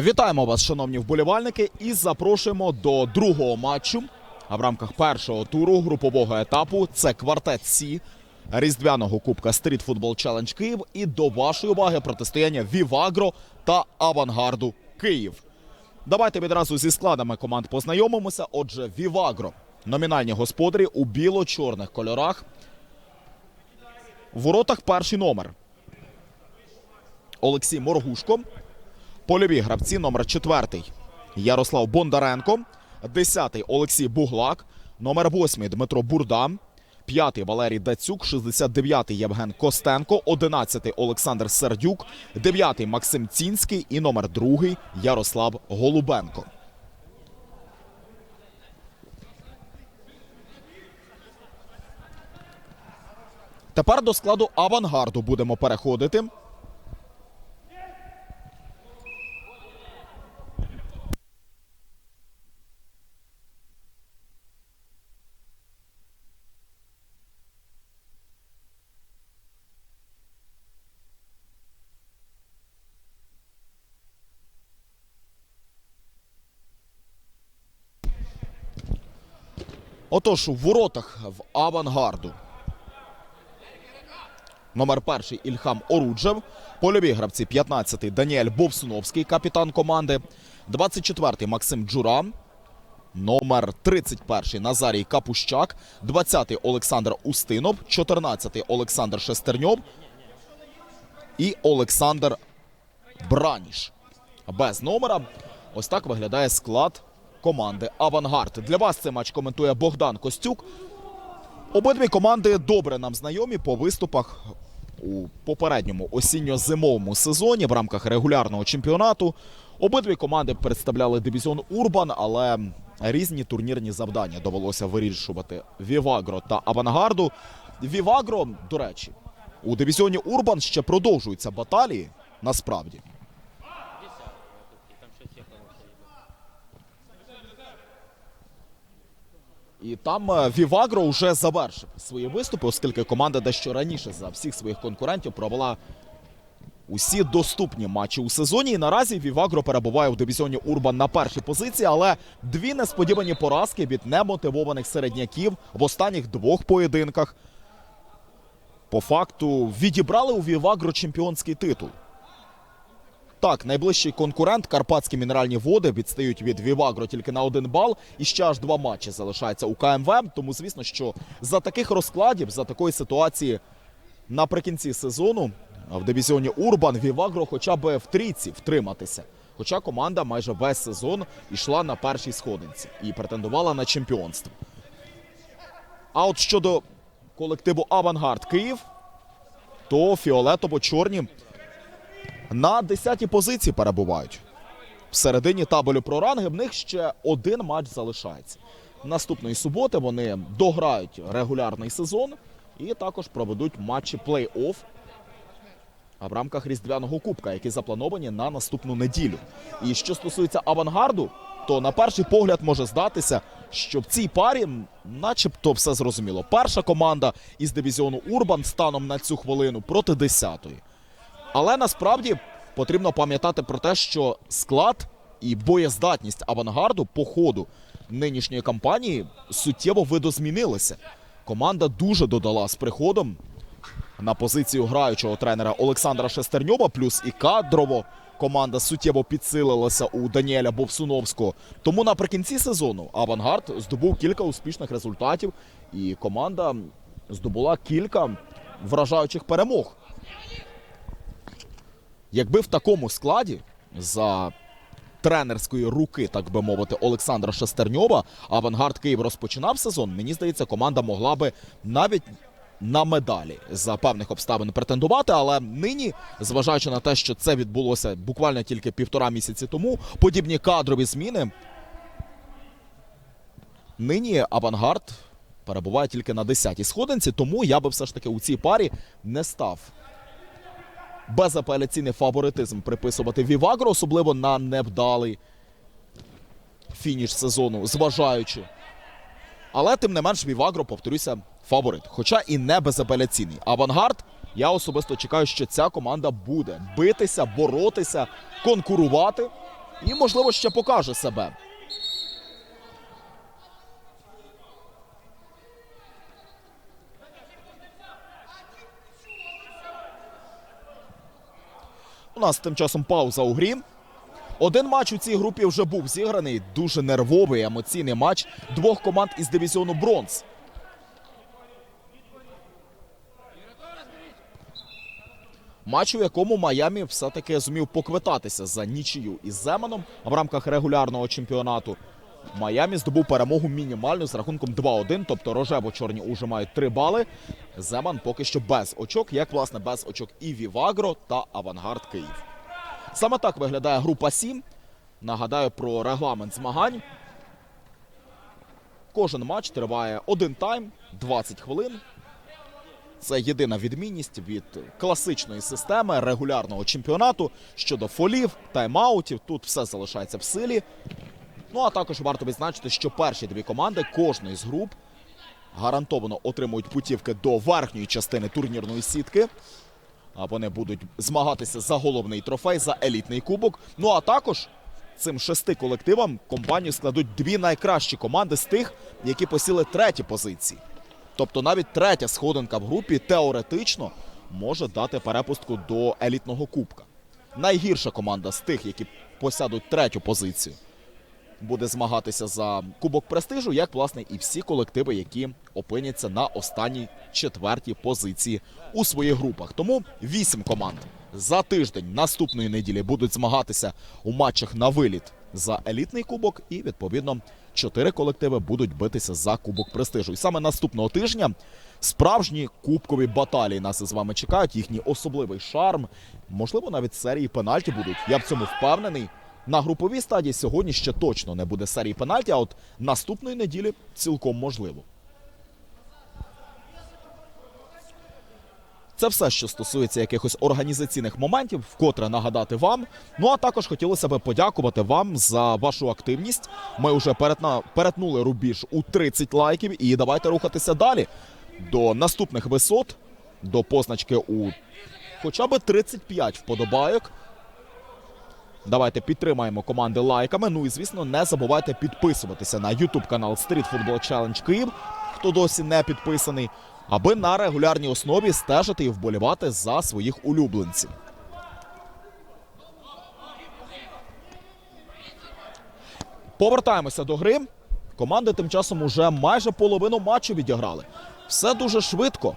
Вітаємо вас, шановні вболівальники, і запрошуємо до другого матчу. А в рамках першого туру групового етапу це квартет Сі різдвяного кубка Стріт Футбол Челендж Київ. І до вашої уваги протистояння Вівагро та Авангарду Київ. Давайте відразу зі складами команд познайомимося. Отже, Вівагро номінальні господарі у біло-чорних кольорах. В воротах перший номер. Олексій Моргушко. Польові гравці номер 4 Ярослав Бондаренко, 10 Олексій Буглак, номер 8 Дмитро Бурда, 5 Валерій Дацюк, 69 Євген Костенко, 11 Олександр Сердюк, 9 Максим Цінський і номер 2 Ярослав Голубенко. Тепер до складу авангарду будемо переходити. Отож, у воротах в авангарду. Номер перший Ільхам Оруджев. Польові гравці 15-й Даніель Бовсуновський, капітан команди. 24-й Максим Джура. Номер 31 Назарій Капущак. 20-й Олександр Устинов. 14-й Олександр Шестерньов. І Олександр Браніш. Без номера. Ось так виглядає склад команди Авангард. Для вас цей матч коментує Богдан Костюк. Обидві команди добре нам знайомі по виступах у попередньому осінньо-зимовому сезоні в рамках регулярного чемпіонату. Обидві команди представляли дивізіон Урбан, але різні турнірні завдання довелося вирішувати Вівагро та Авангарду. Вівагро, до речі, у дивізіоні Урбан ще продовжуються баталії. Насправді. І там е, Вівагро вже завершив свої виступи, оскільки команда дещо раніше за всіх своїх конкурентів провела усі доступні матчі у сезоні. І наразі Вівагро перебуває в дивізіоні Урбан на першій позиції, але дві несподівані поразки від немотивованих середняків в останніх двох поєдинках. По факту відібрали у Вівагро чемпіонський титул. Так, найближчий конкурент Карпатські мінеральні води відстають від Вівагро тільки на один бал. І ще аж два матчі залишається у КМВ. Тому, звісно, що за таких розкладів, за такої ситуації наприкінці сезону в дивізіоні Урбан Вівагро хоча б в трійці втриматися. Хоча команда майже весь сезон йшла на першій сходинці і претендувала на чемпіонство. А от щодо колективу Авангард Київ, то фіолетово-чорні на 10-й позиції перебувають. В середині табелю про ранги в них ще один матч залишається. Наступної суботи вони дограють регулярний сезон і також проведуть матчі плей-офф в рамках Різдвяного Кубка, які заплановані на наступну неділю. І що стосується авангарду, то на перший погляд може здатися, що в цій парі начебто все зрозуміло. Перша команда із дивізіону Урбан станом на цю хвилину проти 10-ї. Але насправді потрібно пам'ятати про те, що склад і боєздатність авангарду по ходу нинішньої кампанії суттєво видозмінилися. Команда дуже додала з приходом на позицію граючого тренера Олександра Шестерньова, плюс і кадрово команда суттєво підсилилася у Даніеля Бовсуновського. Тому наприкінці сезону Авангард здобув кілька успішних результатів, і команда здобула кілька вражаючих перемог. Якби в такому складі за тренерської руки, так би мовити, Олександра Шестерньова, Авангард Київ розпочинав сезон, мені здається, команда могла би навіть на медалі за певних обставин претендувати. Але нині, зважаючи на те, що це відбулося буквально тільки півтора місяці тому, подібні кадрові зміни. Нині Авангард перебуває тільки на 10-й сходинці, тому я би все ж таки у цій парі не став безапеляційний фаворитизм приписувати Вівагро, особливо на невдалий фініш сезону, зважаючи. Але тим не менш Вівагро, повторюся, фаворит. Хоча і не безапеляційний. Авангард. Я особисто чекаю, що ця команда буде битися, боротися, конкурувати і, можливо, ще покаже себе. У нас тим часом пауза у грі. Один матч у цій групі вже був зіграний. Дуже нервовий емоційний матч двох команд із дивізіону Бронз. Матч, у якому Майамі все-таки зумів поквитатися за нічию із Земаном в рамках регулярного чемпіонату. Майамі здобув перемогу мінімальну з рахунком 2-1, тобто рожево-чорні уже мають 3 бали. Земан поки що без очок, як власне без очок і Вівагро та Авангард Київ. Саме так виглядає група 7. Нагадаю про регламент змагань. Кожен матч триває один тайм, 20 хвилин. Це єдина відмінність від класичної системи регулярного чемпіонату щодо фолів, тайм-аутів. Тут все залишається в силі. Ну а також варто відзначити, що перші дві команди кожної з груп гарантовано отримують путівки до верхньої частини турнірної сітки. Вони будуть змагатися за головний трофей, за елітний кубок. Ну а також цим шести колективам компанію складуть дві найкращі команди з тих, які посіли треті позиції. Тобто навіть третя сходинка в групі теоретично може дати перепустку до елітного кубка. Найгірша команда з тих, які посядуть третю позицію, буде змагатися за кубок престижу, як власне і всі колективи, які опиняться на останній четвертій позиції у своїх групах. Тому вісім команд за тиждень наступної неділі будуть змагатися у матчах на виліт за елітний кубок, і відповідно чотири колективи будуть битися за кубок престижу. І саме наступного тижня справжні кубкові баталії нас із вами чекають. Їхній особливий шарм. Можливо, навіть серії пенальті будуть. Я в цьому впевнений. На груповій стадії сьогодні ще точно не буде серії пенальті, а от наступної неділі цілком можливо. Це все, що стосується якихось організаційних моментів, вкотре нагадати вам. Ну а також хотілося б подякувати вам за вашу активність. Ми вже перетна... перетнули рубіж у 30 лайків, і давайте рухатися далі до наступних висот, до позначки у хоча б 35 вподобайок. Давайте підтримаємо команди лайками. Ну і звісно, не забувайте підписуватися на YouTube канал Street Football Challenge Київ, хто досі не підписаний, аби на регулярній основі стежити і вболівати за своїх улюбленців. Повертаємося до гри. Команди тим часом уже майже половину матчу відіграли. Все дуже швидко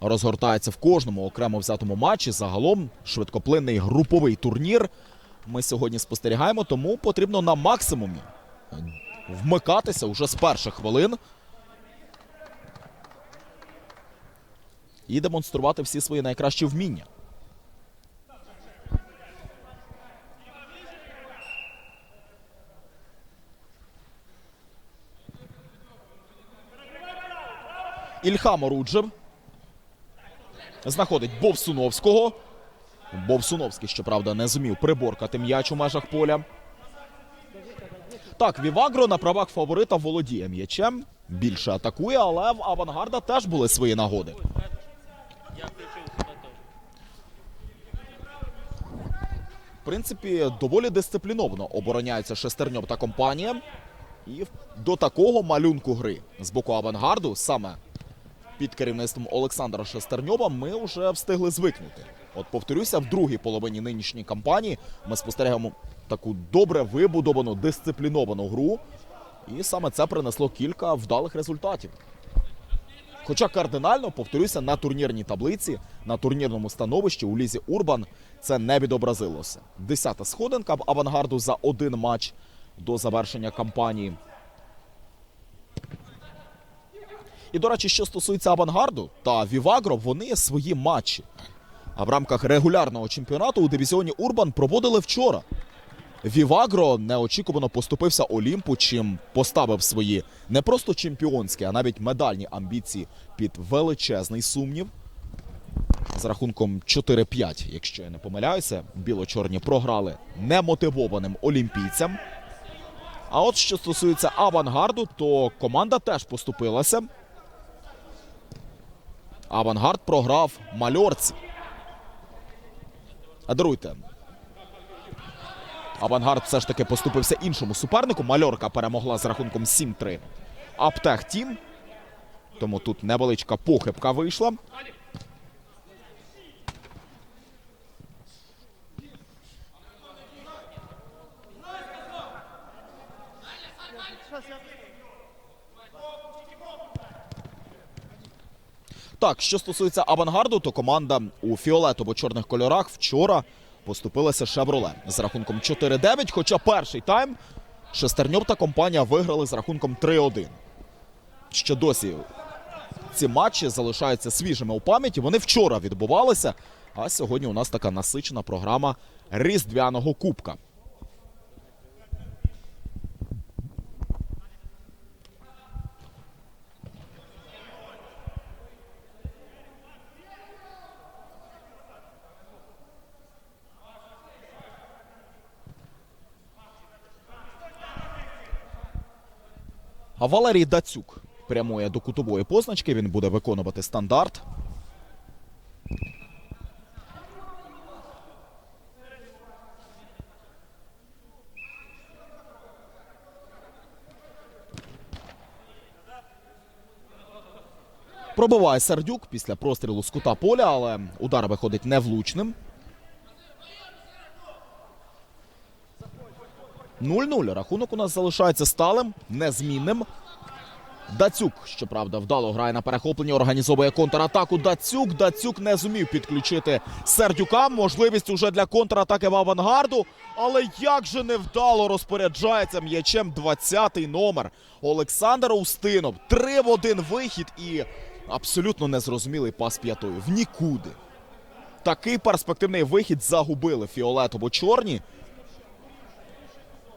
розгортається в кожному окремо взятому матчі. Загалом швидкоплинний груповий турнір. Ми сьогодні спостерігаємо, тому потрібно на максимумі вмикатися уже з перших хвилин і демонструвати всі свої найкращі вміння. Ільхам Оруджев знаходить Бовсуновського. Бовсуновський, щоправда, не зумів приборкати м'яч у межах поля. Так, Вівагро на правах фаворита володіє м'ячем. Більше атакує, але в авангарда теж були свої нагоди. В принципі, доволі дисципліновано обороняються Шестерньов та компанія. І до такого малюнку гри з боку авангарду саме під керівництвом Олександра Шестерньова ми вже встигли звикнути. От повторюся, в другій половині нинішньої кампанії ми спостерігаємо таку добре вибудовану, дисципліновану гру, і саме це принесло кілька вдалих результатів. Хоча кардинально, повторюся, на турнірній таблиці, на турнірному становищі у лізі Урбан це не відобразилося. Десята сходинка в авангарду за один матч до завершення кампанії. І, до речі, що стосується авангарду та Вівагро, вони свої матчі. А в рамках регулярного чемпіонату у дивізіоні Урбан проводили вчора. Вівагро неочікувано поступився Олімпу, чим поставив свої не просто чемпіонські, а навіть медальні амбіції під величезний сумнів. З рахунком 4-5, якщо я не помиляюся, біло-чорні програли немотивованим олімпійцям. А от що стосується авангарду, то команда теж поступилася. Авангард програв мальорці. А даруйте. Авангард все ж таки поступився іншому супернику. Мальорка перемогла з рахунком 7-3. Аптех Тім. Тому тут невеличка похибка вийшла. Так, що стосується авангарду, то команда у фіолетово-чорних кольорах вчора поступилася Шевроле з рахунком 4-9. Хоча перший тайм Шестерньов та компанія виграли з рахунком 3-1. Ще досі ці матчі залишаються свіжими у пам'яті. Вони вчора відбувалися. А сьогодні у нас така насичена програма Різдвяного Кубка. А Валерій Дацюк прямує до кутової позначки. Він буде виконувати стандарт. Пробиває Сердюк після прострілу з кута поля, але удар виходить невлучним. 0-0. Рахунок у нас залишається сталим, незмінним. Дацюк, щоправда, вдало грає на перехопленні, організовує контратаку. Дацюк. Дацюк не зумів підключити Сердюка. Можливість уже для контратаки в авангарду. Але як же невдало розпоряджається м'ячем 20-й номер Олександр Устинов. Три в один вихід і абсолютно незрозумілий пас п'ятою. В нікуди. Такий перспективний вихід загубили фіолетово-чорні.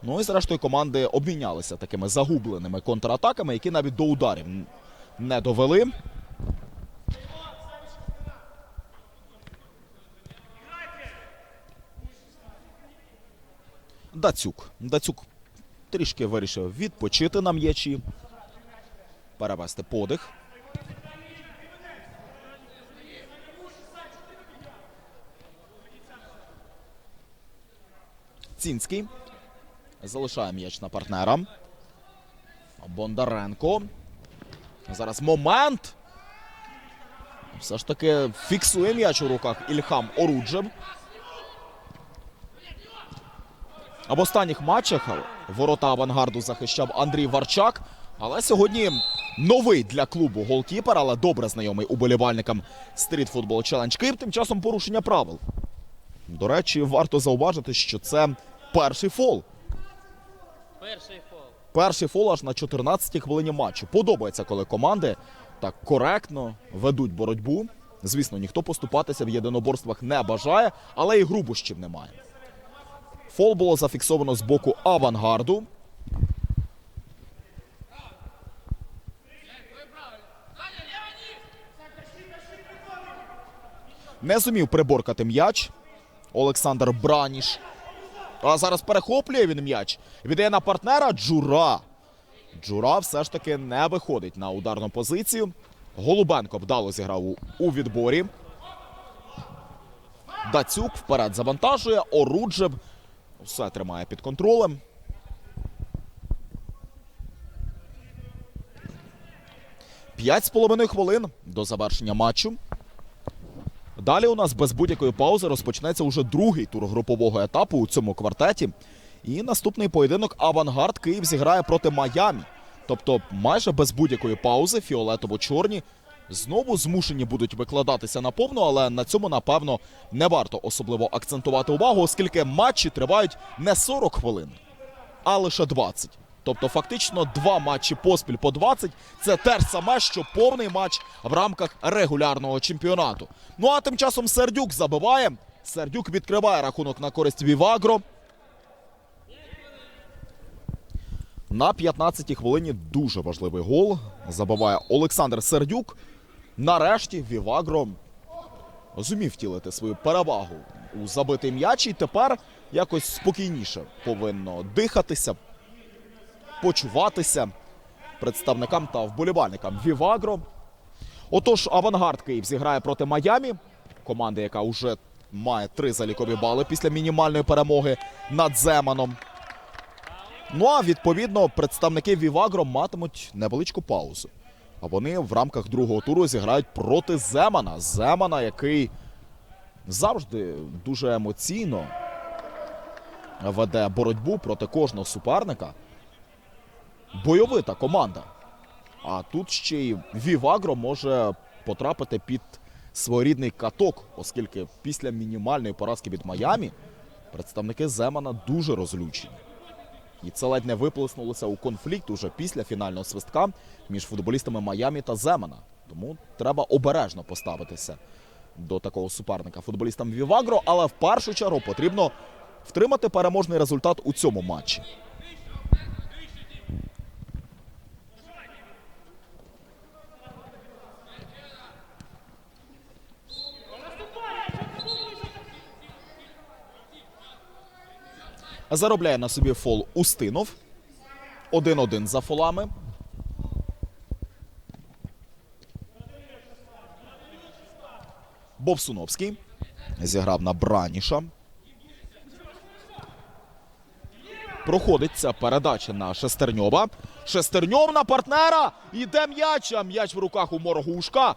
Ну і зрештою команди обмінялися такими загубленими контратаками, які навіть до ударів не довели. Дацюк. Дацюк трішки вирішив відпочити на м'ячі, перевести подих. Цінський. Залишає м'яч на партнера. Бондаренко. Зараз момент. Все ж таки фіксує м'яч у руках Ільхам Оруджев. А в останніх матчах ворота авангарду захищав Андрій Варчак. Але сьогодні новий для клубу голкіпер, але добре знайомий уболівальникам Football Challenge Київ. Тим часом порушення правил. До речі, варто зауважити, що це перший фол. Перший фол. Перший фол аж на 14-й хвилині матчу. Подобається, коли команди так коректно ведуть боротьбу. Звісно, ніхто поступатися в єдиноборствах не бажає, але і грубощів немає. Фол було зафіксовано з боку авангарду. Не зумів приборкати м'яч. Олександр Браніш. А зараз перехоплює він м'яч. Віддає на партнера Джура. Джура все ж таки не виходить на ударну позицію. Голубенко вдало зіграв у, відборі. Дацюк вперед завантажує. Оруджев все тримає під контролем. П'ять з половиною хвилин до завершення матчу. Далі у нас без будь-якої паузи розпочнеться уже другий тур групового етапу у цьому квартеті. І наступний поєдинок Авангард Київ зіграє проти Майамі. Тобто, майже без будь-якої паузи фіолетово-чорні знову змушені будуть викладатися на повну, але на цьому, напевно, не варто особливо акцентувати увагу, оскільки матчі тривають не 40 хвилин, а лише 20. Тобто, фактично, два матчі поспіль по 20 – це те ж саме, що повний матч в рамках регулярного чемпіонату. Ну а тим часом Сердюк забиває. Сердюк відкриває рахунок на користь Вівагро. На 15-й хвилині дуже важливий гол. Забиває Олександр Сердюк. Нарешті Вівагро зумів втілити свою перевагу у забитий м'яч і тепер якось спокійніше повинно дихатися, почуватися представникам та вболівальникам Вівагро. Отож, Авангард Київ зіграє проти Майамі, команди, яка вже має три залікові бали після мінімальної перемоги над Земаном. Ну а відповідно представники Вівагро матимуть невеличку паузу. А вони в рамках другого туру зіграють проти Земана. Земана, який завжди дуже емоційно веде боротьбу проти кожного суперника. Бойовита команда. А тут ще й Вівагро може потрапити під своєрідний каток, оскільки після мінімальної поразки від Майамі представники Земана дуже розлючені. І це ледь не виплеснулося у конфлікт уже після фінального свистка між футболістами Майамі та Земана. Тому треба обережно поставитися до такого суперника футболістам Вівагро, але в першу чергу потрібно втримати переможний результат у цьому матчі. Заробляє на собі фол Устинов. 1-1 за фолами. Бобсуновський зіграв на Браніша. Проходить ця передача на Шестерньова. Шестерньов на партнера. Іде м'яч, а м'яч в руках у Моргушка.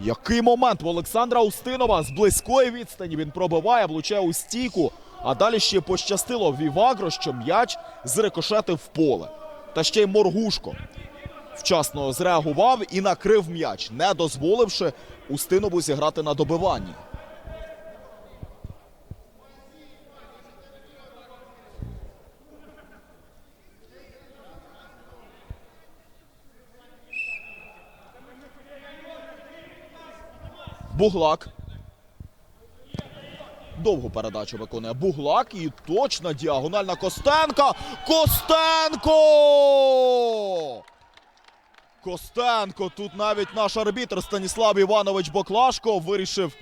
Який момент у Олександра Устинова з близької відстані він пробиває, влучає у стійку. А далі ще пощастило Вівагро, що м'яч зрикошетив в поле. Та ще й Моргушко вчасно зреагував і накрив м'яч, не дозволивши Устинову зіграти на добиванні. Буглак. Довгу передачу виконує Буглак і точна діагональна Костенка. Костенко! Костенко. Тут навіть наш арбітр Станіслав Іванович Боклашко вирішив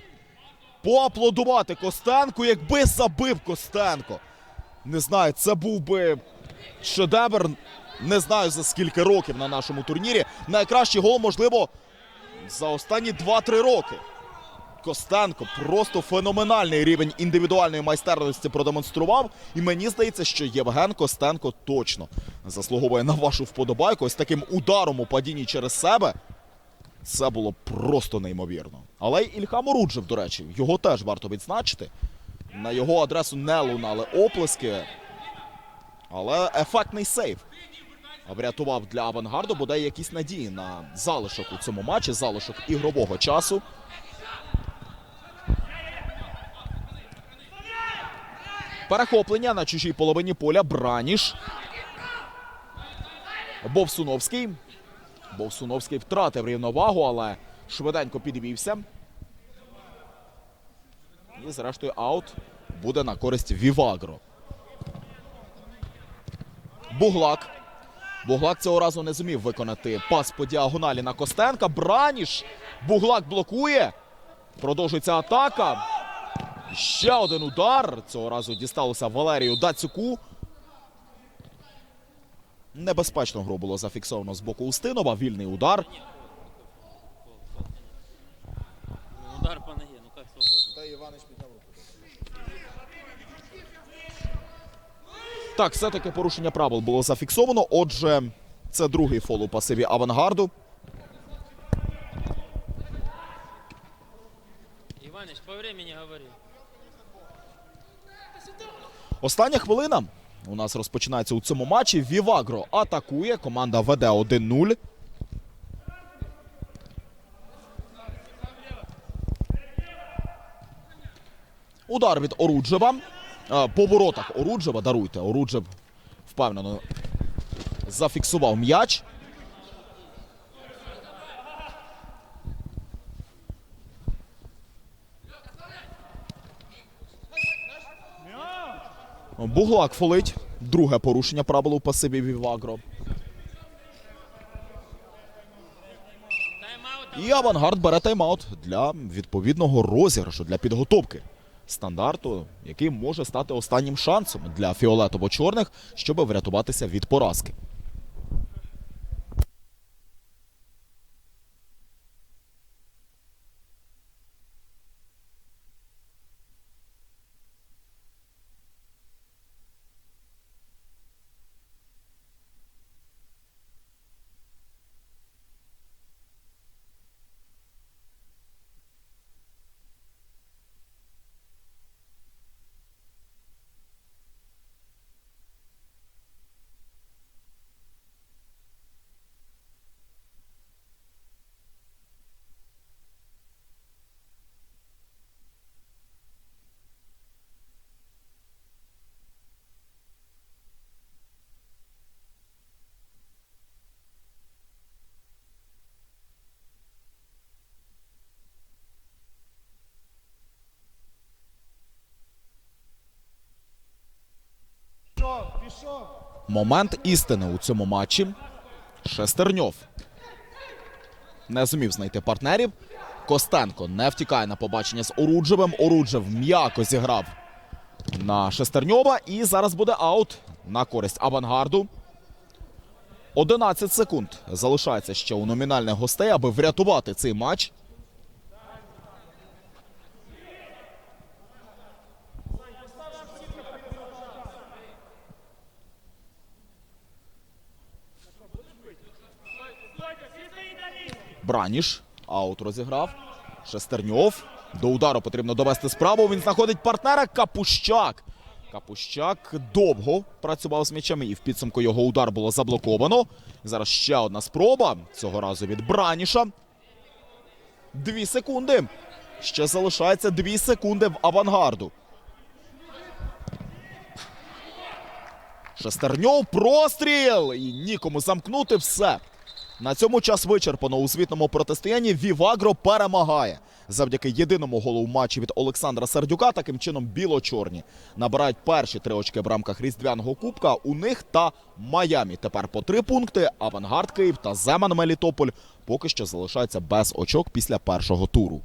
поаплодувати Костенку, якби забив Костенко. Не знаю, це був би шедевр. Не знаю за скільки років на нашому турнірі. Найкращий гол, можливо, за останні 2-3 роки. Костенко просто феноменальний рівень індивідуальної майстерності продемонстрував. І мені здається, що Євген Костенко точно заслуговує на вашу вподобайку. Ось таким ударом у падінні через себе. Це було просто неймовірно. Але й Ільхам Оруджев, до речі, його теж варто відзначити. На його адресу не лунали оплески. Але ефектний сейв врятував для авангарду, бодай якісь надії на залишок у цьому матчі, залишок ігрового часу. Перехоплення на чужій половині поля. Браніш. Бовсуновський. Бовсуновський втратив рівновагу, але швиденько підвівся. І, зрештою, аут буде на користь Вівагро. Буглак. Буглак цього разу не зумів виконати пас по діагоналі на Костенка. Браніш. Буглак блокує. Продовжується атака. Ще один удар. Цього разу дісталося Валерію Дацюку. Небезпечну гру було зафіксовано з боку Устинова. Вільний удар. Удар по ноге, ну как свободно. Так, все-таки порушення правил було зафіксовано. Отже, це другий фол у пасиві авангарду. Иваныч, по времени говори. Остання хвилина у нас розпочинається у цьому матчі. Вівагро атакує. Команда веде 1-0. Удар від Оруджева. По воротах Оруджева. Даруйте. Оруджев впевнено зафіксував м'яч. Буглак фолить. Друге порушення правил у пасиві Вівагро. І авангард бере тайм-аут для відповідного розіграшу, для підготовки стандарту, який може стати останнім шансом для фіолетово-чорних, щоб врятуватися від поразки. Момент істини у цьому матчі. Шестерньов не зумів знайти партнерів. Костенко не втікає на побачення з Оруджевим. Оруджев м'яко зіграв на Шестерньова. І зараз буде аут на користь авангарду. 11 секунд залишається ще у номінальних гостей, аби врятувати цей матч. Браніш. Аут розіграв. Шестерньов. До удару потрібно довести справу. Він знаходить партнера Капущак. Капущак довго працював з м'ячами, і в підсумку його удар було заблоковано. Зараз ще одна спроба. Цього разу від Браніша. Дві секунди. Ще залишається дві секунди в авангарду. Шестерньов простріл! І нікому замкнути все. На цьому час вичерпано у звітному протистоянні. Вівагро перемагає. Завдяки єдиному голу в матчі від Олександра Сердюка. Таким чином біло-чорні набирають перші три очки в рамках різдвяного кубка. У них та Майамі тепер по три пункти. Авангард Київ та Земан Мелітополь поки що залишаються без очок після першого туру.